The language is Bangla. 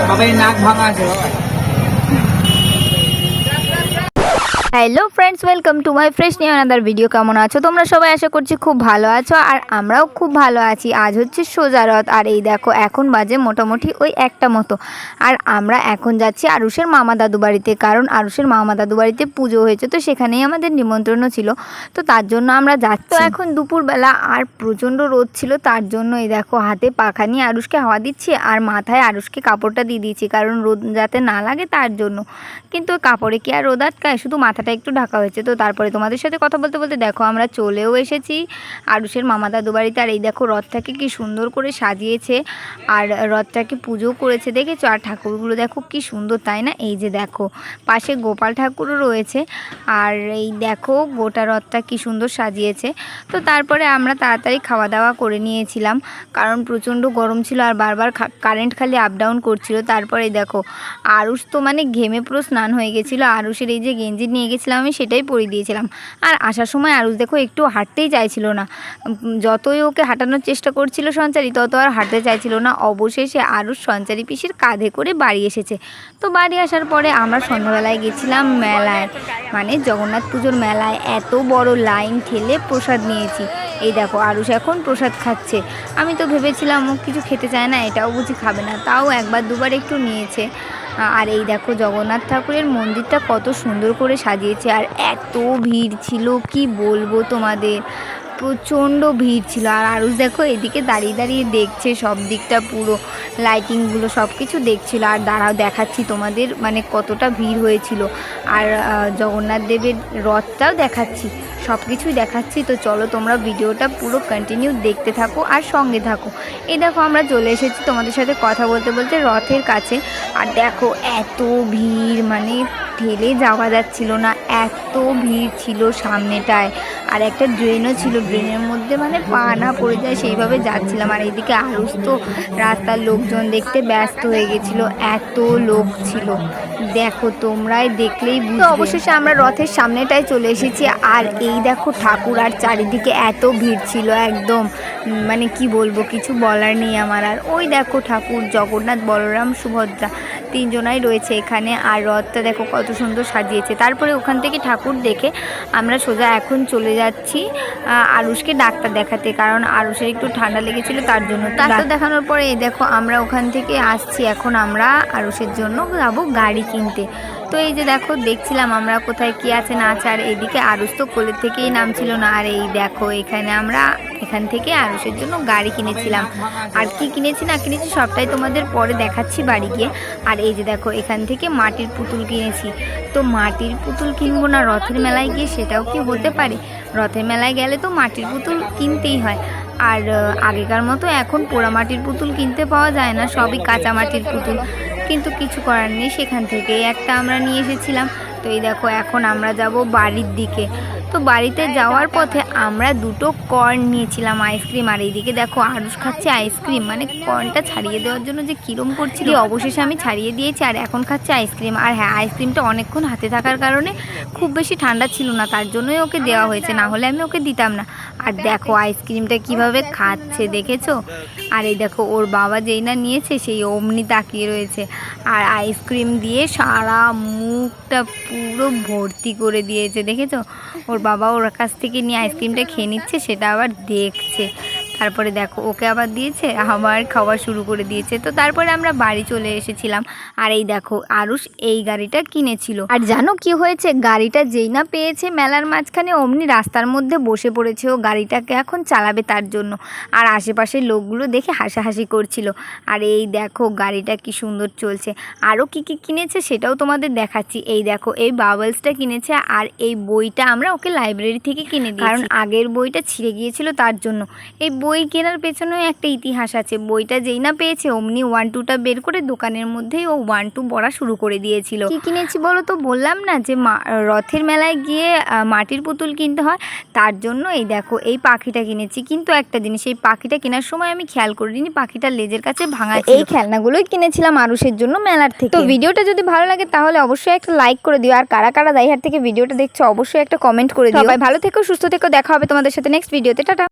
বাবা এই নাক ভাঙা আছে বাবা hello friends welcome to my fresh new another video কেমন আছো? তোমরা সবাই আশা করছি খুব ভালো আছো আর আমরাও খুব ভালো আছি। আজ হচ্ছে সোজা রথ আর এই দেখো এখন বাজে মোটামুটি ওই একটা মতো। আর আমরা এখন যাচ্ছি আরুষের মামা দাদু বাড়িতে কারণ আরুষের মামা দাদু বাড়িতে পুজো হয়েছে তো সেখানেই আমাদের নিমন্ত্রণও ছিল। তো তার জন্য আমরা যাচ্ছি। এখন দুপুরবেলা আর প্রচণ্ড রোদ ছিল তার জন্য এই দেখো হাতে পাখা নিয়ে আরুষকে হাওয়া দিচ্ছি আর মাথায় আরুষকে কাপড়টা দিয়ে দিয়েছি কারণ রোদ যাতে না লাগে তার জন্য। কিন্তু ওই কাপড়ে কি আর রোদ আটকায়? শুধু মাথাটা একটু ঢাকা হয়েছে। তো তারপরে তোমাদের সাথে কথা বলতে বলতে দেখো আমরা চলেও এসেছি। আরুষের মামা দাদু বাড়িতে আর এই দেখো রথটাকে কি সুন্দর করে সাজিয়েছে আর রথটাকে পুজো করেছে, দেখেছ? আর ঠাকুরগুলো দেখো কি সুন্দর, তাই না? এই যে দেখো, পাশে গোপাল ঠাকুরও রয়েছে। আর এই দেখো গোটা রথটা কি সুন্দর সাজিয়েছে। তো তারপরে আমরা তাড়াতাড়ি খাওয়া দাওয়া করে নিয়েছিলাম, কারণ প্রচণ্ড গরম ছিল আর বারবার কারেন্ট খালি আপ ডাউন করছিল। তারপরে দেখো, আরুষ তো মানে ঘেমে পুরো স্নান হয়ে গেছিল। আরুষের এই যে গেঞ্জি নিয়ে গেছিলাম আমি সেটাই পরিয়ে দিয়েছিলাম। আর আসার সময় আরুষ দেখো একটু হাঁটতেই চাইছিল না। যতই ওকে হাঁটানোর চেষ্টা করছিল সঞ্চারী, তত আর হাঁটতে চাইছিল না। অবশেষে আরুষ সঞ্চারী পিসির কাঁধে করে বাড়ি এসেছে। তো বাড়ি আসার পরে আমরা সন্ধ্যাবেলায় গেছিলাম মেলায়। মানে জগন্নাথ পুজোর মেলায় এত বড় লাইন ঠেলে প্রসাদ নিয়েছি। এই দেখো, আরুষ এখন প্রসাদ খাচ্ছে। আমি তো ভেবেছিলাম ও কিছু খেতে চায় না, এটাও বুঝি খাবে না। তাও একবার দুবার একটু নিয়েছে। আর এই দেখো, জগন্নাথ ঠাকুরের মন্দিরটা কত সুন্দর করে সাজিয়েছে, আর এত ভিড় ছিল, কি বলব তোমাদের? প্রচণ্ড ভিড় ছিল। আর আরুষ দেখো, এদিকে দাঁড়িয়ে দাঁড়িয়ে দেখছে সব দিকটা পুরো। লাইটিংগুলো সব কিছু দেখছিল। আর দাঁড়াও দেখাচ্ছি তোমাদের মানে কতটা ভিড় হয়েছিল। আর জগন্নাথ দেবের রথটাও দেখাচ্ছি। সব কিছুই দেখাচ্ছি। তো চলো তোমরা ভিডিওটা পুরো কন্টিনিউ দেখতে থাকো আর সঙ্গে থাকো। এই দেখো আমরা চলে এসেছি তোমাদের সাথে কথা বলতে বলতে রথের কাছে। আর দেখো এত ভিড় মানে ঠেলে যাওয়া যাচ্ছিল না। এত ভিড় ছিল সামনেটায়। আর একটা ড্রেনও ছিল। ড্রেনের মধ্যে মানে পা না পড়ে যায় সেইভাবে যাচ্ছিলাম। আর এইদিকে আরুষ তো রাস্তার লোকজন দেখতে ব্যস্ত হয়ে গেছিল। এত লোক ছিল। দেখো, তোমরাই দেখলেই বুঝবে। অবশেষে আমরা রথের সামনেটায় চলে এসেছি। আর এই দেখো ঠাকুর, আর চারিদিকে এত ভিড় ছিল একদম। মানে কি বলব, কিছু বলার নেই আমার। আর ওই দেখো ঠাকুর, জগন্নাথ, বলরাম, সুভদ্রা। তিনজনাই রয়েছে এখানে। আর রথটা দেখো কত সুন্দর সাজিয়েছে। তারপরে ওখান থেকে ঠাকুর দেখে আমরা সোজা এখন চলে যাচ্ছি আরুষকে ডাক্তার দেখাতে। কারণ আরুষের একটু ঠান্ডা লেগেছিল তার জন্য ডাক্তার দেখানোর পরে এই দেখো আমরা ওখান থেকে আসছি। এখন আমরা আরুষের জন্য যাব গাড়ি কিনতে। তো এই যে দেখো দেখছিলাম আমরা কোথায় কি আছে না আছে। আর এদিকে আরুষ তো কোলের থেকেই নামছিল না। আর এই দেখো এখানে আমরা এখান থেকে আরুষের জন্য গাড়ি কিনেছিলাম। আর কি কিনেছি না কিনেছি সবটাই তোমাদের পরে দেখাচ্ছি বাড়ি গিয়ে। আর এই যে দেখো, এখান থেকে মাটির পুতুল কিনেছি। তো মাটির পুতুল কিনবো না, রথের মেলায় গিয়ে সেটাও কি হতে পারে? রথের মেলায় গেলে তো মাটির পুতুল কিনতেই হয়। আর আগেকার মতো এখন পোড়া মাটির পুতুল কিনতে পাওয়া যায় না, সবই কাঁচা মাটির পুতুল। কিন্তু কিছু করার নেই, সেখান থেকেই একটা আমরা নিয়ে এসেছিলাম। তো এই দেখো, এখন আমরা যাব বাড়ির দিকে। তো বাড়িতে যাওয়ার পথে আমরা দুটো কর্ন নিয়েছিলাম আইসক্রিম। আর এইদিকে দেখো আরুষ খাচ্ছে আইসক্রিম। মানে কর্নটা ছাড়িয়ে দেওয়ার জন্য যে কিরম করছিল, অবশেষে আমি ছাড়িয়ে দিয়েছি আর এখন খাচ্ছে আইসক্রিম। আর হ্যাঁ আইসক্রিমটা অনেকক্ষণ হাতে থাকার কারণে খুব বেশি ঠান্ডা ছিল না, তার জন্যই ওকে দেওয়া হয়েছে। না হলে আমি ওকে দিতাম না। আর দেখো আইসক্রিমটা কীভাবে খাচ্ছে, দেখেছ? আর এই দেখো, ওর বাবা যেই না নিয়েছে, সেই অমনি তাকিয়ে রয়েছে। আর আইসক্রিম দিয়ে সারা মুখটা পুরো ভর্তি করে দিয়েছে, দেখেছ? ওর বাবা ওর কাছ থেকে নিয়ে আইসক্রিমটা খেয়ে নিচ্ছে সেটা আবার দেখছে। তারপরে দেখো, ওকে আবার দিয়েছে আবার খাওয়া শুরু করে দিয়েছে। তো তারপরে আমরা বাড়ি চলে এসেছিলাম। আর এই দেখো, আরুষ এই গাড়িটা কিনেছিল। আর জানো কি হয়েছে? গাড়িটা যেই না পেয়েছে মেলার মাঝখানে, অমনি রাস্তার মধ্যে বসে পড়েছে ও। গাড়িটাকে এখন চালাবে তার জন্য। আর আশেপাশের লোকগুলো দেখে হাসাহাসি করছিল। আর এই দেখো, গাড়িটা কি সুন্দর চলছে। আরও কি কি কিনেছে সেটাও তোমাদের দেখাচ্ছি। এই দেখো, এই বাবলসটা কিনেছে আর এই বইটা আমরা ওকে লাইব্রেরি থেকে কিনে দিই কারণ আগের বইটা ছিঁড়ে গিয়েছিল তার জন্য। এই বই বই কেনার পেছনেও একটা ইতিহাস আছে। বইটা যেই না পেয়েছে অমনি ওয়ান টুটা বের করে দোকানের মধ্যেই ও ওয়ান টু পড়া শুরু করে দিয়েছিল। কি কিনেছি বলো তো? বললাম না যে মা- রথের মেলায় গিয়ে মাটির পুতুল কিনতে হয়। তার জন্য এই দেখো এই পাখিটা কিনেছি। কিন্তু একটা জিনিস এই পাখিটা কেনার সময় আমি খেয়াল করিনি পাখিটা লেজের কাছে ভাঙা এই খেলনাগুলোই কিনেছিলাম আরুষের জন্য মেলার থেকে। তো ভিডিওটা যদি ভালো লাগে তাহলে অবশ্যই একটা লাইক করে দিও। আর কারা কারা দাইহার থেকে ভিডিওটা দেখছ অবশ্যই একটা কমেন্ট করে দিও। সবাই ভালো থেকো সুস্থ থেকো। দেখা হবে তোমাদের সাথে নেক্সট ভিডিওতে টাটা।